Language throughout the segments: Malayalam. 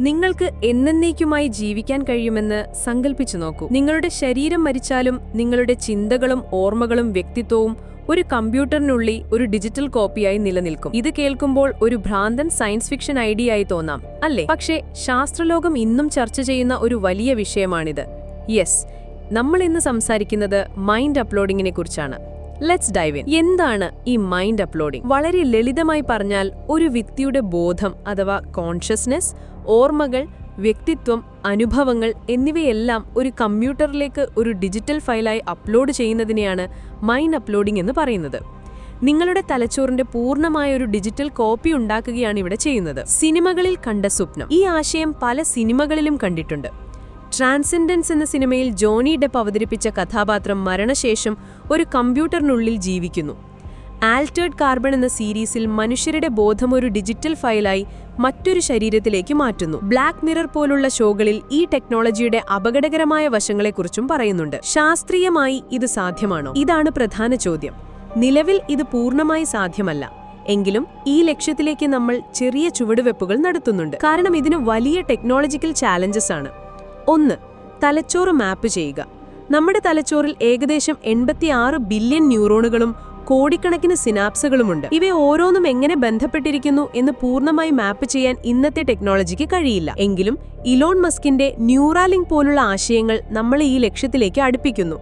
നിങ്ങൾക്ക് എന്നേക്കുമായി ജീവിക്കാൻ കഴിയുമെന്ന് സങ്കല്പിച്ചു നോക്കൂ. നിങ്ങളുടെ ശരീരം മരിച്ചാലും നിങ്ങളുടെ ചിന്തകളും ഓർമ്മകളും വ്യക്തിത്വവും ഒരു കമ്പ്യൂട്ടറിനുള്ളിൽ ഒരു ഡിജിറ്റൽ കോപ്പിയായി നിലനിൽക്കും. ഇത് കേൾക്കുമ്പോൾ ഒരു ഭ്രാന്തൻ സയൻസ് ഫിക്ഷൻ ഐഡിയ ആയി തോന്നാം അല്ലേ? പക്ഷേ ശാസ്ത്രലോകം ഇന്നും ചർച്ച ചെയ്യുന്ന ഒരു വലിയ വിഷയമാണിത്. യെസ് നമ്മൾ ഇന്ന് സംസാരിക്കുന്നത് മൈൻഡ് അപ്ലോഡിങ്ങിനെ കുറിച്ചാണ് ലെറ്റ്സ് ഡൈവ് ഇൻ എന്താണ് ഈ മൈൻഡ് അപ്ലോഡിംഗ് വളരെ ലളിതമായി പറഞ്ഞാൽ ഒരു വ്യക്തിയുടെ ബോധം അഥവാ കോൺഷ്യസ്നെസ് ഓർമ്മകൾ വ്യക്തിത്വം അനുഭവങ്ങൾ എന്നിവയെല്ലാം ഒരു കമ്പ്യൂട്ടറിലേക്ക് ഒരു ഡിജിറ്റൽ ഫയലായി അപ്ലോഡ് ചെയ്യുന്നതിനെയാണ് മൈൻഡ് അപ്ലോഡിംഗ് എന്ന് പറയുന്നത്. നിങ്ങളുടെ തലച്ചോറിന്റെ പൂർണമായ ഒരു ഡിജിറ്റൽ കോപ്പി ഉണ്ടാക്കുകയാണ് ഇവിടെ ചെയ്യുന്നത്. സിനിമകളിൽ കണ്ട സ്വപ്നം. ഈ ആശയം പല സിനിമകളിലും കണ്ടിട്ടുണ്ട്. ട്രാൻസെൻഡൻസ് എന്ന സിനിമയിൽ ജോണി ഡെപ്പ് അവതരിപ്പിച്ച കഥാപാത്രം മരണശേഷം ഒരു കമ്പ്യൂട്ടറിനുള്ളിൽ ജീവിക്കുന്നു. ആൽറ്റേർഡ് കാർബൺ എന്ന സീരീസിൽ മനുഷ്യരുടെ ബോധം ഒരു ഡിജിറ്റൽ ഫയലായി മറ്റൊരു ശരീരത്തിലേക്ക് മാറ്റുന്നു. ബ്ലാക്ക് മിറർ പോലുള്ള ഷോകളിൽ ഈ ടെക്നോളജിയുടെ അപകടകരമായ വശങ്ങളെക്കുറിച്ചും പറയുന്നുണ്ട്. ശാസ്ത്രീയമായി ഇത് സാധ്യമാണോ? ഇതാണ് പ്രധാന ചോദ്യം. നിലവിൽ ഇത് പൂർണമായി സാധ്യമല്ല. എങ്കിലും ഈ ലക്ഷ്യത്തിലേക്ക് നമ്മൾ ചെറിയ ചുവടുവെപ്പുകൾ നടത്തുന്നുണ്ട്. കാരണം ഇതിന് വലിയ ടെക്നോളജിക്കൽ ചാലഞ്ചസ് ആണ്. ഒന്ന് തലച്ചോറ് മാപ്പ് ചെയ്യുക. നമ്മുടെ തലച്ചോറിൽ ഏകദേശം എൺപത്തിയാറ് ബില്യൺ ന്യൂറോണുകളും കോടിക്കണക്കിന് സിനാപ്സുകളുമുണ്ട്. ഇവ ഓരോന്നും എങ്ങനെ ബന്ധപ്പെട്ടിരിക്കുന്നു എന്ന് പൂർണമായി മാപ്പ് ചെയ്യാൻ ഇന്നത്തെ ടെക്നോളജിക്ക് കഴിയില്ല. എങ്കിലും ഇലോൺ മസ്കിന്റെ ന്യൂറാലിംഗ് പോലുള്ള ആശയങ്ങൾ നമ്മളെ ഈ ലക്ഷ്യത്തിലേക്ക് അടുപ്പിക്കുന്നു.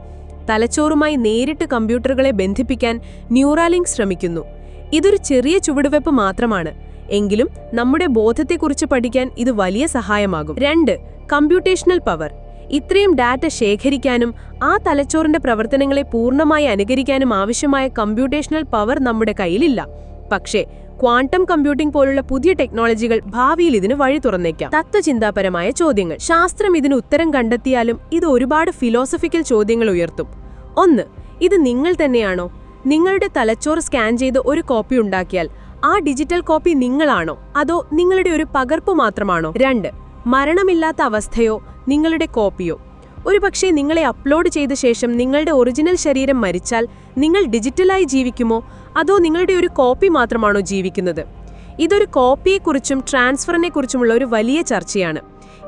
തലച്ചോറുമായി നേരിട്ട് കമ്പ്യൂട്ടറുകളെ ബന്ധിപ്പിക്കാൻ ന്യൂറാലിംഗ് ശ്രമിക്കുന്നു. ഇതൊരു ചെറിയ ചുവടുവെപ്പ് മാത്രമാണ്. എങ്കിലും നമ്മുടെ ബോധത്തെക്കുറിച്ച് പഠിക്കാൻ ഇത് വലിയ സഹായമാകും. രണ്ട് കമ്പ്യൂട്ടേഷണൽ പവർ. ഇത്രയും ഡാറ്റ ശേഖരിക്കാനും ആ തലച്ചോറിന്റെ പ്രവർത്തനങ്ങളെ പൂർണമായി അനുകരിക്കാനും ആവശ്യമായ കമ്പ്യൂട്ടേഷണൽ പവർ നമ്മുടെ കയ്യിലില്ല. പക്ഷേ ക്വാണ്ടം കമ്പ്യൂട്ടിംഗ് പോലുള്ള പുതിയ ടെക്നോളജികൾ ഭാവിയിൽ ഇതിന് വഴി തുറന്നേക്കാം. തത്വചിന്താപരമായ ചോദ്യങ്ങൾ. ശാസ്ത്രം ഇതിന് ഉത്തരം കണ്ടെത്തിയാലും ഇത് ഒരുപാട് ഫിലോസഫിക്കൽ ചോദ്യങ്ങൾ ഉയർത്തും. ഒന്ന് ഇത് നിങ്ങൾ തന്നെയാണോ? നിങ്ങളുടെ തലച്ചോർ സ്കാൻ ചെയ്ത് ഒരു കോപ്പി ഉണ്ടാക്കിയാൽ ആ ഡിജിറ്റൽ കോപ്പി നിങ്ങളാണോ? അതോ നിങ്ങളുടെ ഒരു പകർപ്പ് മാത്രമാണോ? രണ്ട് മരണമില്ലാത്ത അവസ്ഥയോ നിങ്ങളുടെ കോപ്പിയോ? ഒരുപക്ഷെ നിങ്ങളെ അപ്ലോഡ് ചെയ്ത ശേഷം നിങ്ങളുടെ ഒറിജിനൽ ശരീരം മരിച്ചാൽ നിങ്ങൾ ഡിജിറ്റലായി ജീവിക്കുമോ? അതോ നിങ്ങളുടെ ഒരു കോപ്പി മാത്രമാണോ ജീവിക്കുന്നത്? ഇതൊരു കോപ്പിയെക്കുറിച്ചും ട്രാൻസ്ഫറിനെക്കുറിച്ചുമുള്ള ഒരു വലിയ ചർച്ചയാണ്.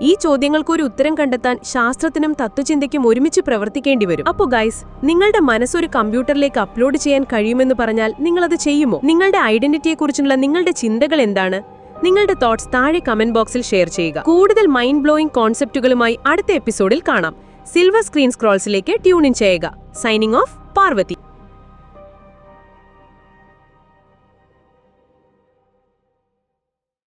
ഈ ചോദ്യങ്ങൾക്ക് ഒരു ഉത്തരം കണ്ടെത്താൻ ശാസ്ത്രത്തിനും തത്വചിന്തയ്ക്കും ഒരുമിച്ച് പ്രവർത്തിക്കേണ്ടി വരും. അപ്പോ ഗൈസ് നിങ്ങളുടെ മനസ്സൊരു കമ്പ്യൂട്ടറിലേക്ക് അപ്ലോഡ് ചെയ്യാൻ കഴിയുമെന്ന് പറഞ്ഞാൽ നിങ്ങൾ അത് ചെയ്യുമോ? നിങ്ങളുടെ ഐഡന്റിറ്റിയെക്കുറിച്ചുള്ള നിങ്ങളുടെ ചിന്തകൾ എന്താണ്? നിങ്ങളുടെ തോട്ട്സ് താഴെ കമന്റ് ബോക്സിൽ ഷെയർ ചെയ്യുക. കൂടുതൽ മൈൻഡ് ബ്ലോയിങ് കോൺസെപ്റ്റുകളുമായി അടുത്ത എപ്പിസോഡിൽ കാണാം. സിൽവർ സ്ക്രീൻ സ്ക്രോൾസിലേക്ക് ട്യൂണിൻ ചെയ്യുക. Signing off Parvathi